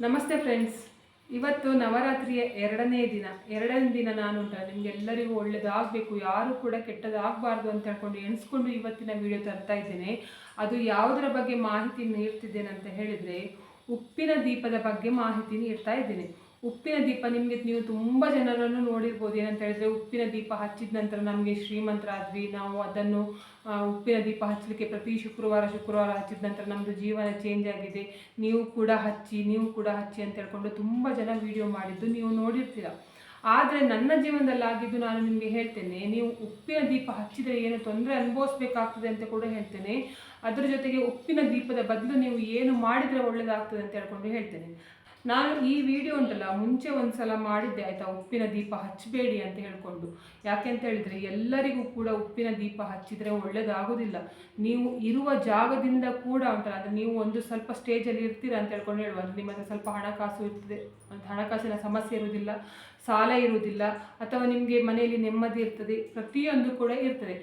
ನಮಸ್ತೆ ಫ್ರೆಂಡ್ಸ್. ಇವತ್ತು ನವರಾತ್ರಿಯ ಎರಡನೇ ದಿನ. ಎರಡನೇ ದಿನ ನಾನು ನಿಮಗೆಲ್ಲರಿಗೂ ಒಳ್ಳೇದಾಗಬೇಕು. ಯಾರು ಕೂಡ ಕೆಟ್ಟದಾಗಬಾರ್ದು ಅಂತ ಹೇಳ್ಕೊಂಡು ಎಣಿಸ್ಕೊಂಡು ಇವತ್ತಿನ ವಿಡಿಯೋ ತರ್ತಾ ಇದ್ದೇನೆ. ಅದು ಯಾವುದರ ಬಗ್ಗೆ ಮಾಹಿತಿ ನೀಡ್ತಿದ್ದೇನೆ ಅಂತ ಹೇಳಿದರೆ ಉಪ್ಪಿನ ದೀಪದ ಬಗ್ಗೆ ಮಾಹಿತಿ ನೀಡ್ತಾ ಇದ್ದೇನೆ. ಉಪ್ಪಿನ ದೀಪ ನಿಮಗೆ ನೀವು ತುಂಬ ಜನರನ್ನು ನೋಡಿರ್ಬೋದು. ಏನಂತ ಹೇಳಿದ್ರೆ ಉಪ್ಪಿನ ದೀಪ ಹಚ್ಚಿದ ನಂತರ ನಮಗೆ ಶ್ರೀಮಂತರಾದ್ವಿ ನಾವು ಅದನ್ನು ಉಪ್ಪಿನ ದೀಪ ಹಚ್ಚಲಿಕ್ಕೆ ಪ್ರತಿ ಶುಕ್ರವಾರ ಶುಕ್ರವಾರ ಹಚ್ಚಿದ ನಂತರ ನಮ್ಮದು ಜೀವನ ಚೇಂಜ್ ಆಗಿದೆ. ನೀವು ಕೂಡ ಹಚ್ಚಿ, ನೀವು ಕೂಡ ಹಚ್ಚಿ ಅಂತ ಹೇಳ್ಕೊಂಡು ತುಂಬ ಜನ ವಿಡಿಯೋ ಮಾಡಿದ್ದು ನೀವು ನೋಡಿರ್ತೀರ. ಆದರೆ ನನ್ನ ಜೀವನದಲ್ಲಿ ಆಗಿದ್ದು ನಾನು ನಿಮಗೆ ಹೇಳ್ತೇನೆ, ನೀವು ಉಪ್ಪಿನ ದೀಪ ಹಚ್ಚಿದರೆ ಏನು ತೊಂದರೆ ಅನುಭವಿಸ್ಬೇಕಾಗ್ತದೆ ಅಂತ ಕೂಡ ಹೇಳ್ತೇನೆ. ಅದರ ಜೊತೆಗೆ ಉಪ್ಪಿನ ದೀಪದ ಬದಲು ನೀವು ಏನು ಮಾಡಿದರೆ ಒಳ್ಳೆಯದಾಗ್ತದೆ ಅಂತ ಹೇಳ್ಕೊಂಡು ಹೇಳ್ತೇನೆ. ನಾನು ಈ ವಿಡಿಯೋ ಉಂಟಲ್ಲ, ಮುಂಚೆ ಒಂದ್ಸಲ ಮಾಡಿದ್ದೆ, ಆಯಿತಾ? ಉಪ್ಪಿನ ದೀಪ ಹಚ್ಚಬೇಡಿ ಅಂತ ಹೇಳಿಕೊಂಡು. ಯಾಕೆ ಅಂತ ಹೇಳಿದರೆ, ಎಲ್ಲರಿಗೂ ಕೂಡ ಉಪ್ಪಿನ ದೀಪ ಹಚ್ಚಿದರೆ ಒಳ್ಳೆಯದಾಗೋದಿಲ್ಲ ನೀವು ಇರುವ ಜಾಗದಿಂದ ಕೂಡ ಉಂಟಲ್ಲ ಅಂದರೆ ನೀವು ಒಂದು ಸ್ವಲ್ಪ ಸ್ಟೇಜಲ್ಲಿ ಇರ್ತೀರಾ ಅಂತ ಹೇಳ್ಕೊಂಡು ಹೇಳುವ. ನಿಮ್ಮ ಹತ್ರ ಸ್ವಲ್ಪ ಹಣಕಾಸು ಇರ್ತದೆ. ಒಂದು ಹಣಕಾಸಿನ ಸಮಸ್ಯೆ ಇರುವುದಿಲ್ಲ, ಸಾಲ ಇರುವುದಿಲ್ಲ, ಅಥವಾ ನಿಮಗೆ ಮನೆಯಲ್ಲಿ ನೆಮ್ಮದಿ ಇರ್ತದೆ, ಪ್ರತಿಯೊಂದು ಕೂಡ ಇರ್ತದೆ.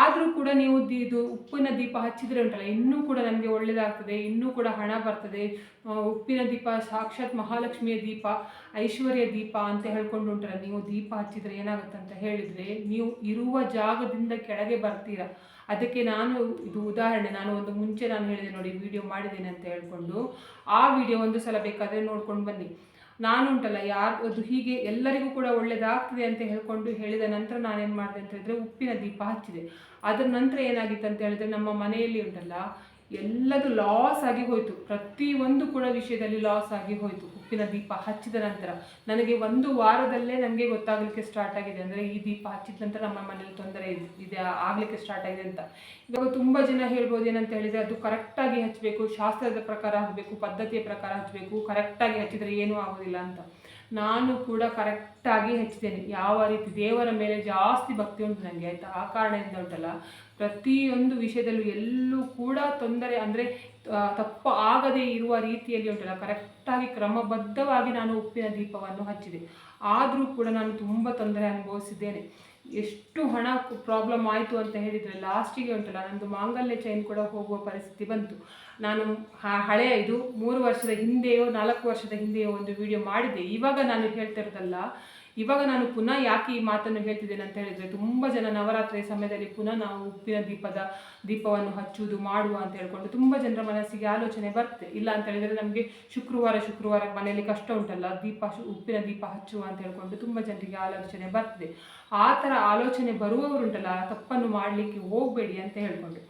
ಆದರೂ ಕೂಡ ನೀವು ಇದು ಉಪ್ಪಿನ ದೀಪ ಹಚ್ಚಿದ್ರೆ ಉಂಟಲ್ಲ, ಇನ್ನೂ ಕೂಡ ನಮಗೆ ಒಳ್ಳೆಯದಾಗ್ತದೆ ಇನ್ನೂ ಕೂಡ ಹಣ ಬರ್ತದೆ. ಉಪ್ಪಿನ ದೀಪ, ಸಾಕ್ಷಾತ್ ಮಹಾಲಕ್ಷ್ಮಿಯ ದೀಪ, ಐಶ್ವರ್ಯ ದೀಪ ಅಂತ ಹೇಳ್ಕೊಂಡು ಉಂಟಲ್ಲ, ನೀವು ದೀಪ ಹಚ್ಚಿದ್ರೆ ಏನಾಗುತ್ತೆ ಅಂತ ಹೇಳಿದರೆ, ನೀವು ಇರುವ ಜಾಗದಿಂದ ಕೆಳಗೆ ಬರ್ತೀರಾ. ಅದಕ್ಕೆ ನಾನು ಇದು ಉದಾಹರಣೆ, ನಾನು ಒಂದು ಮುಂಚೆ ನಾನು ಹೇಳಿದೆ ನೋಡಿ ವಿಡಿಯೋ ಮಾಡಿದ್ದೇನೆ ಅಂತ ಹೇಳ್ಕೊಂಡು. ಆ ವಿಡಿಯೋ ಒಂದು ಸಲ ಬೇಕಾದರೆ ನೋಡ್ಕೊಂಡು ಬನ್ನಿ. ನಾನು ಉಂಟಲ್ಲ ಯಾರು, ಅದು ಹೀಗೆ ಎಲ್ಲರಿಗೂ ಕೂಡ ಒಳ್ಳೇದಾಗ್ತದೆ ಅಂತ ಹೇಳ್ಕೊಂಡು ಹೇಳಿದ ನಂತರ ನಾನೇನು ಮಾಡಿದೆ ಅಂತ ಹೇಳಿದ್ರೆ ಉಪ್ಪಿನ ದೀಪ ಹಚ್ಚಿದೆ. ಅದರ ನಂತರ ಏನಾಗಿತ್ತು ಅಂತ ಹೇಳಿದ್ರೆ ನಮ್ಮ ಮನೆಯಲ್ಲಿ ಉಂಟಲ್ಲ ಎಲ್ಲದು ಲಾಸ್ ಆಗಿ ಹೋಯಿತು. ಪ್ರತಿಯೊಂದು ಕೂಡ ವಿಷಯದಲ್ಲಿ ಲಾಸ್ ಆಗಿ ಹೋಯಿತು. ಉಪ್ಪಿನ ದೀಪ ಹಚ್ಚಿದ ನಂತರ ನನಗೆ ಒಂದು ವಾರದಲ್ಲೇ ನನಗೆ ಗೊತ್ತಾಗಲಿಕ್ಕೆ ಸ್ಟಾರ್ಟ್ ಆಗಿದೆ. ಅಂದರೆ ಈ ದೀಪ ಹಚ್ಚಿದ ನಂತರ ನಮ್ಮ ಮನೇಲಿ ತೊಂದರೆ ಇದೆ- ಆಗಲಿಕ್ಕೆ ಸ್ಟಾರ್ಟ್ ಆಗಿದೆ ಅಂತ. ಇವಾಗ ತುಂಬ ಜನ ಹೇಳ್ಬೋದು ಏನಂತ ಹೇಳಿದರೆ ಅದು ಕರೆಕ್ಟಾಗಿ ಹಚ್ಚಬೇಕು ಶಾಸ್ತ್ರದ ಪ್ರಕಾರ ಹಚ್ಚಬೇಕು ಪದ್ಧತಿಯ ಪ್ರಕಾರ ಹಚ್ಚಬೇಕು ಕರೆಕ್ಟಾಗಿ ಹಚ್ಚಿದರೆ ಏನೂ ಆಗೋದಿಲ್ಲ ಅಂತ. ನಾನು ಕೂಡ ಕರೆಕ್ಟಾಗಿ ಹಚ್ಚಿದ್ದೇನೆ. ಯಾವ ರೀತಿ ದೇವರ ಮೇಲೆ ಜಾಸ್ತಿ ಭಕ್ತಿ ಉಂಟು ನನಗೆ ಆಯಿತಾ? ಆ ಕಾರಣದಿಂದ ಉಂಟಲ್ಲ, ಪ್ರತಿಯೊಂದು ವಿಷಯದಲ್ಲೂ ಎಲ್ಲೂ ಕೂಡ ತೊಂದರೆ ಅಂದರೆ ತಪ್ಪು ಆಗದೇ ಇರುವ ರೀತಿಯಲ್ಲಿ ಉಂಟಲ್ಲ. ಕರೆಕ್ಟಾಗಿ ಕ್ರಮಬದ್ಧವಾಗಿ ನಾನು ಉಪ್ಪಿನ ದೀಪವನ್ನು ಹಚ್ಚಿದೆ. ಆದರೂ ಕೂಡ ನಾನು ತುಂಬ ತೊಂದರೆ ಅನುಭವಿಸಿದ್ದೇನೆ. ಎಷ್ಟು ಹಣ ಪ್ರಾಬ್ಲಮ್ ಆಯಿತು ಅಂತ ಹೇಳಿದರೆ ಲಾಸ್ಟಿಗೆ ಉಂಟಲ್ಲ ನನ್ನದು ಮಾಂಗಲ್ಯ ಚೈನ್ ಕೂಡ ಹೋಗುವ ಪರಿಸ್ಥಿತಿ ಬಂತು. ನಾನು ಹಳೆಯ ಇದು, ಮೂರು ವರ್ಷದ ಹಿಂದೆಯೋ, ನಾಲ್ಕು ವರ್ಷದ ಹಿಂದೆಯೋ ಒಂದು ವಿಡಿಯೋ ಮಾಡಿದೆ ಇವಾಗ ನಾನು ಹೇಳ್ತಿರೋದಲ್ಲ ಇವಾಗ ನಾನು ಪುನಃ ಯಾಕೆ ಈ ಮಾತನ್ನು ಹೇಳ್ತಿದ್ದೇನೆ ಅಂತ ಹೇಳಿದರೆ, ತುಂಬ ಜನ ನವರಾತ್ರಿಯ ಸಮಯದಲ್ಲಿ ಪುನಃ ನಾವು ಉಪ್ಪಿನ ದೀಪದ ದೀಪವನ್ನು ಹಚ್ಚುವುದು, ಮಾಡುವ ಅಂತ ಹೇಳ್ಕೊಂಡು ತುಂಬ ಜನರ ಮನಸ್ಸಿಗೆ ಆಲೋಚನೆ ಬರ್ತದೆ ಇಲ್ಲ ಅಂತ ಹೇಳಿದರೆ ನಮಗೆ ಶುಕ್ರವಾರ ಶುಕ್ರವಾರ ಮನೆಯಲ್ಲಿ ಕಷ್ಟ ಉಂಟಲ್ಲ, ದೀಪ ಉಪ್ಪಿನ ದೀಪ ಹಚ್ಚುವ ಅಂತ ಹೇಳ್ಕೊಂಡು ತುಂಬ ಜನರಿಗೆ ಆಲೋಚನೆ ಬರ್ತದೆ. ಆ ಥರ ಆಲೋಚನೆ ಬರುವವರುಂಟಲ್ಲ, ತಪ್ಪನ್ನು ಮಾಡಲಿಕ್ಕೆ ಹೋಗಬೇಡಿ ಅಂತ ಹೇಳ್ಕೊಂಡು.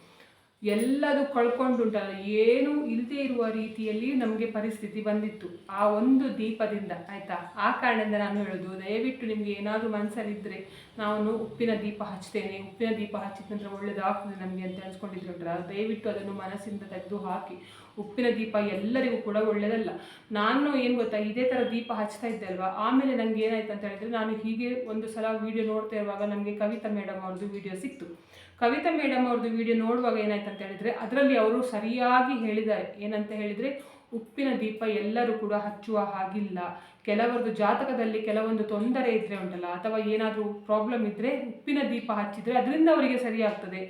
ಎಲ್ಲದು ಕಳ್ಕೊಂಡುಂಟಲ್ಲ, ಏನೂ ಇಲ್ಲದೆ ಇರುವ ರೀತಿಯಲ್ಲಿ ನಮಗೆ ಪರಿಸ್ಥಿತಿ ಬಂದಿತ್ತು. ಆ ಒಂದು ದೀಪದಿಂದ, ಆಯಿತಾ? ಆ ಕಾರಣದಿಂದ ನಾನು ಹೇಳೋದು, ದಯವಿಟ್ಟು ನಿಮಗೆ ಏನಾದರೂ ಮನಸ್ಸಲ್ಲಿದ್ದರೆ ನಾನು ಉಪ್ಪಿನ ದೀಪ ಹಚ್ತೇನೆ. ಉಪ್ಪಿನ ದೀಪ ಹಚ್ಚಿದ ನಂತರ ಒಳ್ಳೇದಾಗ್ತದೆ ನಮಗೆ ಅಂತ ಅನ್ಸ್ಕೊಂಡಿದ್ರುಂಟ್ರ ದಯವಿಟ್ಟು ಅದನ್ನು ಮನಸ್ಸಿಂದ ತೆಗೆದು ಹಾಕಿ ಉಪ್ಪಿನ ದೀಪ ಎಲ್ಲರಿಗೂ ಕೂಡ ಒಳ್ಳೆಯದಲ್ಲ ನಾನು ಏನು ಗೊತ್ತಾ, ಇದೇ ಥರ ದೀಪ ಹಚ್ತಾ ಇದ್ದೆ ಅಲ್ವಾ? ಆಮೇಲೆ ನನಗೆ ಏನಾಯ್ತು ಅಂತ ಹೇಳಿದ್ರೆ, ನಾನು ಹೀಗೆ ಒಂದು ಸಲ ವಿಡಿಯೋ ನೋಡ್ತಾ ಇರುವಾಗ ನಮಗೆ ಕವಿತಾ ಮೇಡಮ್ ಅವ್ರದ್ದು ವಿಡಿಯೋ ಸಿಕ್ತು. ಕವಿತಾ ಮೇಡಮ್ ಅವ್ರದ್ದು ವಿಡಿಯೋ ನೋಡುವಾಗ ಏನಾಯ್ತು ಅಂತ ಹೇಳಿದ್ರೆ, ಅದರಲ್ಲಿ ಅವರು ಸರಿಯಾಗಿ ಹೇಳಿದ್ದಾರೆ. ಏನಂತ ಹೇಳಿದರೆ, ಉಪ್ಪಿನ ದೀಪ ಎಲ್ಲರೂ ಕೂಡ ಹಚ್ಚುವ ಹಾಗಿಲ್ಲ. ಕೆಲವರದ್ದು ಜಾತಕದಲ್ಲಿ ಕೆಲವೊಂದು ತೊಂದರೆ ಇದ್ದರೆ ಉಂಟಲ್ಲ, ಅಥವಾ ಏನಾದರೂ ಪ್ರಾಬ್ಲಮ್ ಇದ್ದರೆ ಉಪ್ಪಿನ ದೀಪ ಹಚ್ಚಿದರೆ ಅದರಿಂದ ಅವರಿಗೆ ಸರಿಯಾಗ್ತದೆ.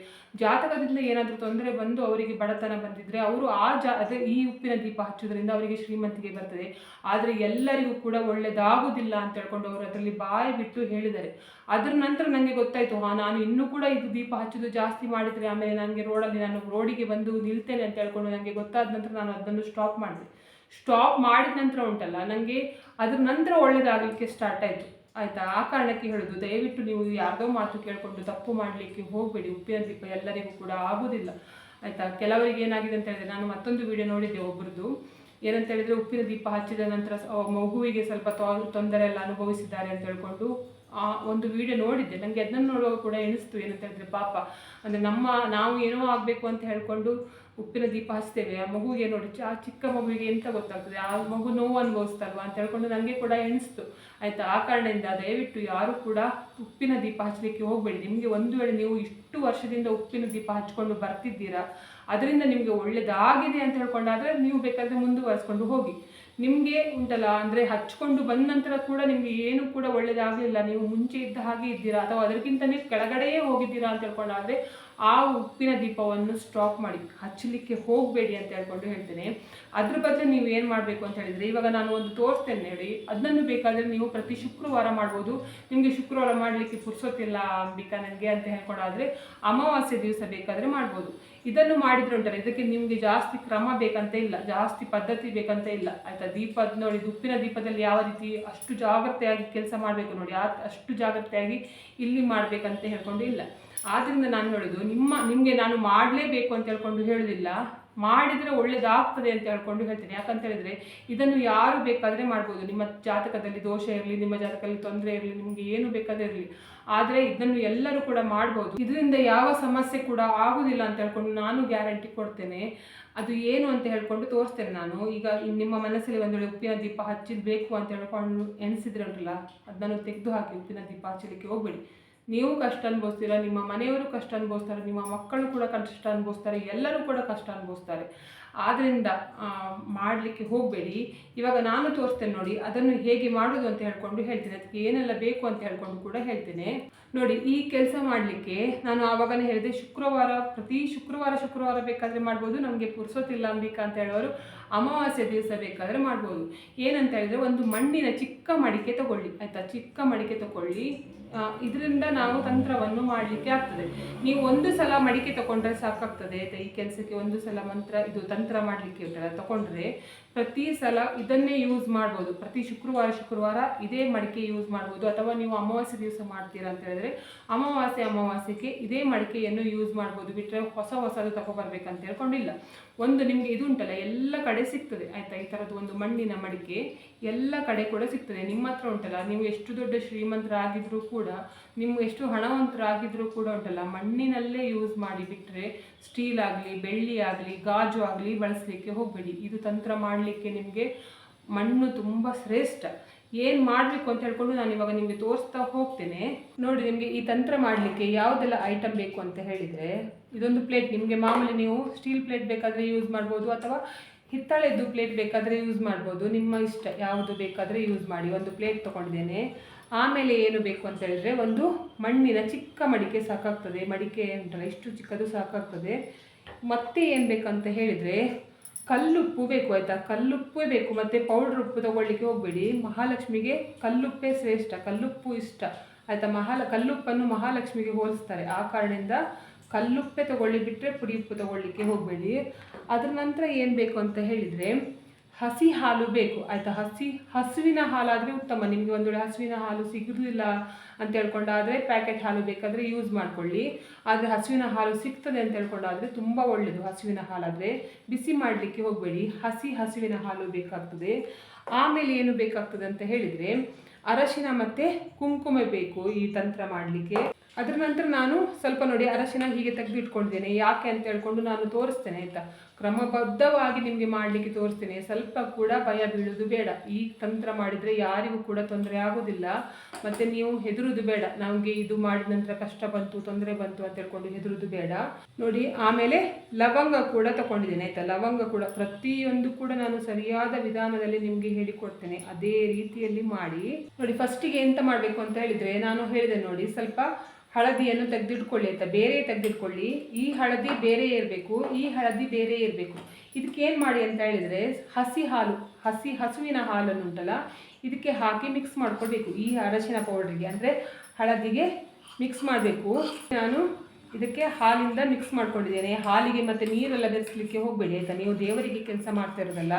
ಜಾತಕದಿಂದ ಏನಾದರೂ ತೊಂದರೆ ಬಂದು ಅವರಿಗೆ ಬಡತನ ಬಂದಿದ್ದರೆ ಅವರು ಆ ಜಾ, ಅದೇ ಈ ಉಪ್ಪಿನ ದೀಪ ಹಚ್ಚೋದ್ರಿಂದ ಅವರಿಗೆ ಶ್ರೀಮಂತಿಗೆ ಬರ್ತದೆ. ಆದರೆ ಎಲ್ಲರಿಗೂ ಕೂಡ ಒಳ್ಳೆಯದಾಗುವುದಿಲ್ಲ ಅಂತ ಹೇಳ್ಕೊಂಡು ಅವರು ಅದರಲ್ಲಿ ಬಾಯಿ ಬಿಟ್ಟು ಹೇಳಿದ್ದಾರೆ. ಅದ್ರ ನಂತರ ನನಗೆ ಗೊತ್ತಾಯಿತು, ಹಾಂ, ನಾನು ಇನ್ನೂ ಕೂಡ ಇದು ದೀಪ ಹಚ್ಚೋದು ಜಾಸ್ತಿ ಮಾಡಿದರೆ ಆಮೇಲೆ ನನಗೆ ರೋಡಲ್ಲಿ ನಾನು ರೋಡಿಗೆ ಬಂದು ನಿಲ್ತೇನೆ ಅಂತ ಹೇಳ್ಕೊಂಡು ನನಗೆ ಗೊತ್ತಾದ ನಂತರ ನಾನು ಅದನ್ನು ಸ್ಟಾಪ್ ಮಾಡಿದೆ. ಸ್ಟಾಪ್ ಮಾಡಿದ ನಂತರ ಉಂಟಲ್ಲ ನನಗೆ ಅದ್ರ ನಂತರ ಒಳ್ಳೇದಾಗಲಿಕ್ಕೆ ಸ್ಟಾರ್ಟ್ ಆಯಿತು. ಆಯಿತಾ? ಆ ಕಾರಣಕ್ಕೆ ಹೇಳೋದು, ದಯವಿಟ್ಟು ನೀವು ಯಾರ್ದೋ ಮಾತು ಕೇಳಿಕೊಂಡು ತಪ್ಪು ಮಾಡಲಿಕ್ಕೆ ಹೋಗಬೇಡಿ, ಉಪ್ಪಿನ ದೀಪ ಎಲ್ಲರಿಗೂ ಕೂಡ ಆಗೋದಿಲ್ಲ. ಆಯಿತಾ? ಕೆಲವರಿಗೆ ಏನಾಗಿದೆ ಅಂತ ಹೇಳಿದ್ರೆ, ನಾನು ಮತ್ತೊಂದು ವಿಡಿಯೋ ನೋಡಿದ್ದೆ ಒಬ್ಬರದ್ದು ಏನಂತ ಹೇಳಿದರೆ, ಉಪ್ಪಿನ ದೀಪ ಹಚ್ಚಿದ ನಂತರ ಮಗುವಿಗೆ ಸ್ವಲ್ಪ ತೊಂದರೆ ಎಲ್ಲ ಅನುಭವಿಸಿದ್ದಾರೆ ಅಂತ ಹೇಳ್ಕೊಂಡು, ಆ ಒಂದು ವಿಡಿಯೋ ನೋಡಿದ್ದೆ. ನನಗೆ ಅದನ್ನು ನೋಡುವಾಗ ಕೂಡ ಎಣಿಸ್ತು, ಏನಂತ ಹೇಳಿದ್ರೆ, ಪಾಪ. ಅಂದರೆ ನಮ್ಮ, ನಾವು ಏನೋ ಆಗಬೇಕು ಅಂತ ಹೇಳ್ಕೊಂಡು ಉಪ್ಪಿನ ದೀಪ ಹಚ್ತೇವೆ. ಆ ಮಗುಗೆ ನೋಡಿ ಆ ಚಿಕ್ಕ ಮಗುವಿಗೆ ಎಂತ ಗೊತ್ತಾಗ್ತದೆ? ಆ ಮಗು ನೋವು ಅನುಭವಿಸ್ತಲ್ವಾ ಅಂತ ಹೇಳ್ಕೊಂಡು ನನಗೆ ಕೂಡ ಎಣಿಸ್ತು. ಆಯಿತಾ? ಆ ಕಾರಣದಿಂದ ದಯವಿಟ್ಟು ಯಾರು ಕೂಡ ಉಪ್ಪಿನ ದೀಪ ಹಚ್ಚಲಿಕ್ಕೆ ಹೋಗಬೇಡಿ. ನಿಮಗೆ ಒಂದು ವೇಳೆ ನೀವು ಇಷ್ಟು ವರ್ಷದಿಂದ ಉಪ್ಪಿನ ದೀಪ ಹಚ್ಕೊಂಡು ಬರ್ತಿದ್ದೀರಾ, ಅದರಿಂದ ನಿಮಗೆ ಒಳ್ಳೆಯದಾಗಿದೆ ಅಂತ ಹೇಳ್ಕೊಂಡಾದರೆ ನೀವು ಬೇಕಾದರೆ ಮುಂದುವರಿಸ್ಕೊಂಡು ಹೋಗಿ. ನಿಮಗೆ ಉಂಟಲ್ಲ, ಅಂದರೆ ಹಚ್ಕೊಂಡು ಬಂದ ನಂತರ ಕೂಡ ನಿಮಗೆ ಏನು ಕೂಡ ಒಳ್ಳೆಯದಾಗಲಿಲ್ಲ ನೀವು ಮುಂಚೆ ಇದ್ದ ಹಾಗೆ ಇದ್ದೀರಾ ಅಥವಾ ಅದಕ್ಕಿಂತ ನೀವು ಕೆಳಗಡೆಯೇ ಹೋಗಿದ್ದೀರಾ ಅಂತ ಹೇಳ್ಕೊಂಡಾದರೆ ಆ ಉಪ್ಪಿನ ದೀಪವನ್ನು ಸ್ಟಾಪ್ ಮಾಡಿ, ಹಚ್ಚಲಿಕ್ಕೆ ಹೋಗಬೇಡಿ ಅಂತ ಹೇಳ್ಕೊಂಡು ಹೇಳ್ತೇನೆ. ಅದ್ರ ಬದಲು ನೀವು ಏನು ಮಾಡಬೇಕು ಅಂತ ಹೇಳಿದರೆ, ಇವಾಗ ನಾನು ಒಂದು ತೋರಿಸ್ತೇನೆ ಹೇಳಿ ಅದನ್ನು ಬೇಕಾದರೆ ನೀವು ಪ್ರತಿ ಶುಕ್ರವಾರ ಮಾಡ್ಬೋದು. ನಿಮಗೆ ಶುಕ್ರವಾರ ಮಾಡಲಿಕ್ಕೆ ಪುರ್ಸೊತ್ತಿಲ್ಲ ಅಂಬಿಕಾ ನನಗೆ ಅಂತ ಹೇಳ್ಕೊಂಡಾದರೆ ಅಮಾವಾಸ್ಯೆ ದಿವಸ ಬೇಕಾದರೆ ಮಾಡ್ಬೋದು. ಇದನ್ನು ಮಾಡಿದ್ರೆ ಉಂಟಲ್ಲ ಇದಕ್ಕೆ ನಿಮಗೆ ಜಾಸ್ತಿ ಕ್ರಮ ಬೇಕಂತ ಇಲ್ಲ, ಜಾಸ್ತಿ ಪದ್ಧತಿ ಬೇಕಂತ ಇಲ್ಲ. ಆಯ್ತಾ? ದೀಪ ನೋಡಿ, ಉಪ್ಪಿನ ದೀಪದಲ್ಲಿ ಯಾವ ರೀತಿ ಅಷ್ಟು ಜಾಗ್ರತೆಯಾಗಿ ಕೆಲಸ ಮಾಡಬೇಕು ನೋಡಿ ಅಷ್ಟು ಜಾಗ್ರತೆಯಾಗಿ ಇಲ್ಲಿ ಮಾಡಬೇಕಂತ ಹೇಳ್ಕೊಂಡು ಇಲ್ಲ. ಆದ್ರಿಂದ ನಾನು ಹೇಳೋದು, ನಿಮ್ಮ, ನಿಮಗೆ ನಾನು ಮಾಡಲೇಬೇಕು ಅಂತ ಹೇಳ್ಕೊಂಡು ಹೇಳಲಿಲ್ಲ ಮಾಡಿದರೆ ಒಳ್ಳೇದಾಗ್ತದೆ ಅಂತ ಹೇಳ್ಕೊಂಡು ಹೇಳ್ತೇನೆ. ಯಾಕಂತ ಹೇಳಿದ್ರೆ, ಇದನ್ನು ಯಾರು ಬೇಕಾದರೆ ಮಾಡ್ಬೋದು. ನಿಮ್ಮ ಜಾತಕದಲ್ಲಿ ದೋಷ ಇರಲಿ, ನಿಮ್ಮ ಜಾತಕದಲ್ಲಿ ತೊಂದರೆ ಇರಲಿ, ನಿಮಗೆ ಏನು ಬೇಕಾದ್ರೆ ಇರಲಿ. ಆದರೆ ಇದನ್ನು ಎಲ್ಲರೂ ಕೂಡ ಮಾಡ್ಬೋದು. ಇದರಿಂದ ಯಾವ ಸಮಸ್ಯೆ ಕೂಡ ಆಗುದಿಲ್ಲ ಅಂತ ಹೇಳ್ಕೊಂಡು ನಾನು ಗ್ಯಾರಂಟಿ ಕೊಡ್ತೇನೆ. ಅದು ಏನು ಅಂತ ಹೇಳ್ಕೊಂಡು ತೋರಿಸ್ತೇನೆ ನಾನು. ಈಗ ನಿಮ್ಮ ಮನಸ್ಸಲ್ಲಿ ಒಂದು ಉಪ್ಪಿನ ದೀಪ ಹಚ್ಚಿದ್ಬೇಕು ಅಂತ ಹೇಳ್ಕೊಂಡು ಎಣಿಸಿದ್ರೆ ಉಂಟಲ್ಲ ಅದನ್ನು ತೆಗೆದು ಹಾಕಿ ಉಪ್ಪಿನ ದೀಪ ಹಚ್ಚಲಿಕ್ಕೆ ಹೋಗ್ಬೇಡಿ. ನೀವು ಕಷ್ಟ ಅನುಭವಿಸ್ತೀರಾ, ನಿಮ್ಮ ಮನೆಯವರು ಕಷ್ಟ ಅನುಭವಿಸ್ತಾರೆ, ನಿಮ್ಮ ಮಕ್ಕಳು ಕೂಡ ಕಷ್ಟ ಅನುಭವಿಸ್ತಾರೆ, ಎಲ್ಲರೂ ಕೂಡ ಕಷ್ಟ ಅನುಭವಿಸ್ತಾರೆ. ಆದ್ದರಿಂದ ಮಾಡಲಿಕ್ಕೆ ಹೋಗಬೇಡಿ. ಇವಾಗ ನಾನು ತೋರಿಸ್ತೇನೆ ನೋಡಿ, ಅದನ್ನು ಹೇಗೆ ಮಾಡೋದು ಅಂತ ಹೇಳ್ಕೊಂಡು ಹೇಳ್ತೇನೆ. ಅದಕ್ಕೆ ಏನೆಲ್ಲ ಬೇಕು ಅಂತ ಹೇಳ್ಕೊಂಡು ಕೂಡ ಹೇಳ್ತೇನೆ. ನೋಡಿ, ಈ ಕೆಲಸ ಮಾಡಲಿಕ್ಕೆ ನಾನು ಆವಾಗನೇ ಹೇಳಿದೆ, ಶುಕ್ರವಾರ, ಪ್ರತಿ ಶುಕ್ರವಾರ ಶುಕ್ರವಾರ ಬೇಕಾದರೆ ಮಾಡ್ಬೋದು. ನಮಗೆ ಪುರ್ಸೋತಿಲ್ಲ ಅಂಬಿಕಾ ಅಂತ ಹೇಳೋರು. ಅಮಾವಾಸ್ಯೆ ದಿವಸ ಬೇಕಾದರೆ ಮಾಡ್ಬೋದು. ಏನಂತ ಹೇಳಿದ್ರೆ ಒಂದು ಮಣ್ಣಿನ ಚಿಕ್ಕ ಮಡಿಕೆ ತಗೊಳ್ಳಿ. ಆಯಿತಾ? ಚಿಕ್ಕ ಮಡಿಕೆ ತಗೊಳ್ಳಿ. ಇದರಿಂದ ನಾವು ತಂತ್ರವನ್ನು ಮಾಡಲಿಕ್ಕೆ ಆಗ್ತದೆ. ನೀವು ಒಂದು ಸಲ ಮಡಿಕೆ ತಗೊಂಡ್ರೆ ಸಾಕಾಗ್ತದೆ. ಈ ಕೆಲಸಕ್ಕೆ ಒಂದು ಸಲ ಮಂತ್ರ, ಇದು ತಂತ್ರ ಮಾಡಲಿಕ್ಕೆ ಉಂಟಲ್ಲ ತಗೊಂಡ್ರೆ ಪ್ರತಿ ಸಲ ಇದನ್ನೇ ಯೂಸ್ ಮಾಡ್ಬೋದು. ಪ್ರತಿ ಶುಕ್ರವಾರ ಶುಕ್ರವಾರ ಇದೇ ಮಡಿಕೆ ಯೂಸ್ ಮಾಡ್ಬೋದು. ಅಥವಾ ನೀವು ಅಮಾವಾಸ್ಯೆ ದಿವಸ ಮಾಡ್ತೀರಾ ಅಂತ ಹೇಳಿದ್ರೆ ಅಮಾವಾಸ್ಯೆ, ಅಮಾವಾಸ್ಯೆಗೆ ಇದೇ ಮಡಿಕೆಯನ್ನು ಯೂಸ್ ಮಾಡ್ಬೋದು. ಬಿಟ್ಟರೆ ಹೊಸ ಹೊಸದು ತಗೊಬರ್ಬೇಕಂತ ಹೇಳ್ಕೊಂಡಿಲ್ಲ. ಒಂದು ನಿಮಗೆ ಇದು ಉಂಟಲ್ಲ, ಎಲ್ಲ ಕಡೆ ಸಿಗ್ತದೆ. ಆಯ್ತಾ? ಈ ಥರದ್ದು ಒಂದು ಮಣ್ಣಿನ ಮಡಿಕೆ ಎಲ್ಲ ಕಡೆ ಕೂಡ ಸಿಗ್ತದೆ. ನಿಮ್ಮ ಹತ್ರ ಉಂಟಲ್ಲ? ನೀವು ಎಷ್ಟು ದೊಡ್ಡ ಶ್ರೀಮಂತರಾಗಿದ್ರೂ ಕೂಡ ನಿಮ್ಮ ಎಷ್ಟು ಹಣವಂತರಾಗಿದ್ರೂ ಕೂಡ ಉಂಟಲ್ಲ, ಮಣ್ಣಿನಲ್ಲೇ ಯೂಸ್ ಮಾಡಿ ಬಿಟ್ಟರೆ ಸ್ಟೀಲ್ ಆಗಲಿ, ಬೆಳ್ಳಿ ಆಗಲಿ, ಗಾಜು ಆಗಲಿ ಬಳಸಲಿಕ್ಕೆ ಹೋಗಬೇಡಿ. ಇದು ತಂತ್ರ ಮಾಡಲಿಕ್ಕೆ ನಿಮಗೆ ಮಣ್ಣು ತುಂಬ ಶ್ರೇಷ್ಠ. ಏನು ಮಾಡಬೇಕು ಅಂತ ಹೇಳ್ಕೊಂಡು ನಾನು ಇವಾಗ ನಿಮಗೆ ತೋರಿಸ್ತಾ ಹೋಗ್ತೇನೆ. ನೋಡಿ ನಿಮಗೆ ಈ ತಂತ್ರ ಮಾಡಲಿಕ್ಕೆ ಯಾವುದೆಲ್ಲ ಐಟಮ್ ಬೇಕು ಅಂತ ಹೇಳಿದರೆ, ಇದೊಂದು ಪ್ಲೇಟ್ ನಿಮಗೆ ಮಾಮೂಲಿ ನೀವು ಸ್ಟೀಲ್ ಪ್ಲೇಟ್ ಬೇಕಾದರೆ ಯೂಸ್ ಮಾಡ್ಬೋದು ಅಥವಾ ಹಿತ್ತಾಳೆದ್ದು ಪ್ಲೇಟ್ ಬೇಕಾದರೆ ಯೂಸ್ ಮಾಡ್ಬೋದು. ನಿಮ್ಮ ಇಷ್ಟ ಯಾವುದು ಬೇಕಾದರೆ ಯೂಸ್ ಮಾಡಿ. ಒಂದು ಪ್ಲೇಟ್ ತೊಗೊಂಡಿದ್ದೇನೆ. ಆಮೇಲೆ ಏನು ಬೇಕು ಅಂತ ಹೇಳಿದ್ರೆ ಒಂದು ಮಣ್ಣಿನ ಚಿಕ್ಕ ಮಡಿಕೆ ಸಾಕಾಗ್ತದೆ. ಮಡಿಕೆ ಉಂಟಲ್ಲ ಇಷ್ಟು ಚಿಕ್ಕದು ಸಾಕಾಗ್ತದೆ. ಮತ್ತೆ ಏನು ಬೇಕಂತ ಹೇಳಿದರೆ ಕಲ್ಲುಪ್ಪು ಬೇಕು ಆಯಿತಾ? ಕಲ್ಲುಪ್ಪೇ ಬೇಕು. ಮತ್ತು ಪೌಡ್ರ್ ಉಪ್ಪು ತೊಗೊಳ್ಳಿಕ್ಕೆ ಹೋಗಬೇಡಿ. ಮಹಾಲಕ್ಷ್ಮಿಗೆ ಕಲ್ಲುಪ್ಪೇ ಶ್ರೇಷ್ಠ. ಕಲ್ಲುಪ್ಪು ಇಷ್ಟ. ಆಯಿತಾ? ಮಹಾಲ, ಕಲ್ಲುಪ್ಪನ್ನು ಮಹಾಲಕ್ಷ್ಮಿಗೆ ಹೋಲಿಸ್ತಾರೆ. ಆ ಕಾರಣದಿಂದ ಕಲ್ಲುಪ್ಪೆ ತೊಗೊಳ್ಳಿ ಬಿಟ್ಟರೆ ಪುಡಿ ಉಪ್ಪು ತೊಗೊಳ್ಳಿಕ್ಕೆ ಹೋಗಬೇಡಿ. ಅದ್ರ ನಂತರ ಏನು ಬೇಕು ಅಂತ ಹೇಳಿದರೆ ಹಸಿ ಹಾಲು ಬೇಕು. ಆಯಿತಾ? ಹಸಿ, ಹಸುವಿನ ಹಾಲಾದರೆ ಉತ್ತಮ. ನಿಮಗೆ ಒಂದು ವೇಳೆ ಹಸುವಿನ ಹಾಲು ಸಿಗುವುದಿಲ್ಲ ಅಂತ ಹೇಳ್ಕೊಂಡಾದರೆ ಪ್ಯಾಕೆಟ್ ಹಾಲು ಬೇಕಾದರೆ ಯೂಸ್ ಮಾಡ್ಕೊಳ್ಳಿ. ಆದರೆ ಹಸುವಿನ ಹಾಲು ಸಿಗ್ತದೆ ಅಂತ ಹೇಳ್ಕೊಂಡಾದರೆ ತುಂಬ ಒಳ್ಳೆಯದು ಹಸುವಿನ ಹಾಲಾದರೆ ಬಿಸಿ ಮಾಡಲಿಕ್ಕೆ ಹೋಗಬೇಡಿ. ಹಸಿ ಹಸುವಿನ ಹಾಲು ಬೇಕಾಗ್ತದೆ. ಆಮೇಲೆ ಏನು ಬೇಕಾಗ್ತದೆ ಅಂತ ಹೇಳಿದರೆ ಅರಶಿನ ಮತ್ತು ಕುಂಕುಮ ಬೇಕು ಈ ತಂತ್ರ ಮಾಡಲಿಕ್ಕೆ. ಅದರ ನಂತರ ನಾನು ಸ್ವಲ್ಪ ನೋಡಿ ಅರಶಿನ ಹೀಗೆ ತೆಗೆದು ಇಟ್ಕೊಂಡಿದ್ದೇನೆ ಯಾಕೆ ಅಂತ ಹೇಳ್ಕೊಂಡು ನಾನು ತೋರಿಸ್ತೇನೆ, ಆಯಿತಾ? ಕ್ರಮಬದ್ಧವಾಗಿ ನಿಮಗೆ ಮಾಡಲಿಕ್ಕೆ ತೋರಿಸ್ತೇನೆ. ಸ್ವಲ್ಪ ಕೂಡ ಭಯ ಬೀಳೋದು ಬೇಡ. ಈ ತಂತ್ರ ಮಾಡಿದರೆ ಯಾರಿಗೂ ಕೂಡ ತೊಂದರೆ ಆಗೋದಿಲ್ಲ. ಮತ್ತು ನೀವು ಹೆದರುದು ಬೇಡ. ನಮಗೆ ಇದು ಮಾಡಿದ ನಂತರ ಕಷ್ಟ ಬಂತು, ತೊಂದರೆ ಬಂತು ಅಂತ ಹೇಳ್ಕೊಂಡು ಹೆದರುದು ಬೇಡ. ನೋಡಿ, ಆಮೇಲೆ ಲವಂಗ ಕೂಡ ತಗೊಂಡಿದ್ದೇನೆ ಆಯಿತಾ? ಲವಂಗ ಕೂಡ ಪ್ರತಿಯೊಂದು ಕೂಡ ನಾನು ಸರಿಯಾದ ವಿಧಾನದಲ್ಲಿ ನಿಮಗೆ ಹೇಳಿಕೊಡ್ತೇನೆ. ಅದೇ ರೀತಿಯಲ್ಲಿ ಮಾಡಿ. ನೋಡಿ ಫಸ್ಟಿಗೆ ಎಂತ ಮಾಡಬೇಕು ಅಂತ ಹೇಳಿದರೆ ನಾನು ಹೇಳಿದೆ ನೋಡಿ, ಸ್ವಲ್ಪ ಹಳದಿಯನ್ನು ತೆಗೆದಿಟ್ಕೊಳ್ಳಿ ಅಂತ. ಬೇರೆ ತೆಗೆದಿಟ್ಕೊಳ್ಳಿ. ಈ ಹಳದಿ ಬೇರೆ ಇರಬೇಕು, ಈ ಹಳದಿ ಬೇರೆ ಇರಬೇಕು. ಇದಕ್ಕೆ ಏನು ಮಾಡಿ ಅಂತ ಹೇಳಿದರೆ ಹಸಿ ಹಾಲು, ಹಸಿ ಹಸುವಿನ ಹಾಲನ್ನು ಉಂಟಲ್ಲ, ಇದಕ್ಕೆ ಹಾಕಿ ಮಿಕ್ಸ್ ಮಾಡ್ಕೊಳ್ಬೇಕು. ಈ ಅರಶಿನ ಪೌಡ್ರಿಗೆ ಅಂದರೆ ಹಳದಿಗೆ ಮಿಕ್ಸ್ ಮಾಡಬೇಕು. ನಾನು ಇದಕ್ಕೆ ಹಾಲಿಂದ ಮಿಕ್ಸ್ ಮಾಡ್ಕೊಂಡಿದ್ದೇನೆ. ಹಾಲಿಗೆ ಮತ್ತು ನೀರೆಲ್ಲ ಬೆರೆಸಲಿಕ್ಕೆ ಹೋಗಬೇಡಿ, ಆಯಿತಾ? ನೀವು ದೇವರಿಗೆ ಕೆಲಸ ಮಾಡ್ತಾ ಇರೋದಲ್ಲ.